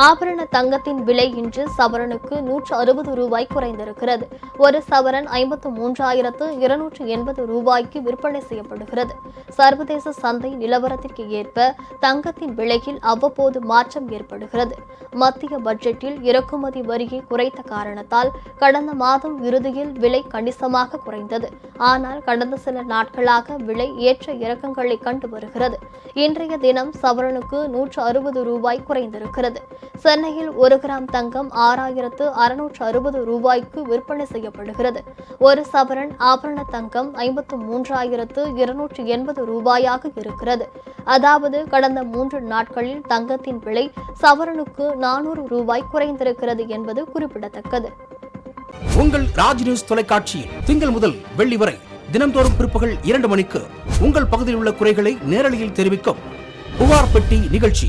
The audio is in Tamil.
ஆபரண தங்கத்தின் விலை இன்று சவரனுக்கு நூற்று அறுபது ரூபாய் குறைந்திருக்கிறது. ஒரு சவரன் ஐம்பத்து மூன்றாயிரத்து இருநூற்று எண்பது ரூபாய்க்கு விற்பனை செய்யப்படுகிறது. சர்வதேச சந்தை நிலவரத்திற்கு ஏற்ப தங்கத்தின் விலையில் அவ்வப்போது மாற்றம் ஏற்படுகிறது. மத்திய பட்ஜெட்டில் இறக்குமதி வரியை குறைத்த காரணத்தால் கடந்த மாதம் இறுதியில் விலை கணிசமாக குறைந்தது. ஆனால் கடந்த சில நாட்களாக விலை ஏற்ற இறக்கங்களை கண்டு வருகிறது. இன்றைய தினம் சவரனுக்கு நூற்று அறுபது ரூபாய் குறைந்திருக்கிறது. சென்னையில் ஒரு கிராம் தங்கம் ஆறாயிரத்து அறுநூற்று அறுபது ரூபாய்க்கு விற்பனை செய்யப்படுகிறது. ஒரு சவரன் ஆபரண தங்கம் ஐம்பத்து மூன்றாயிரத்து இருநூற்று எண்பது ரூபாயாக இருக்கிறது. அதாவது கடந்த மூன்று நாட்களில் தங்கத்தின் விலை சவரனுக்கு நானூறு ரூபாய் குறைந்திருக்கிறது என்பது குறிப்பிடத்தக்கது. உங்கள் ராஜ் நியூஸ் தொலைக்காட்சியில் திங்கள் முதல் வெள்ளி வரை தினந்தோறும் பிற்பகல் இரண்டு மணிக்கு உங்கள் பகுதியில் உள்ள குறைகளை நேரலையில் தெரிவிக்கும் புகார் பெட்டி நிகழ்ச்சி.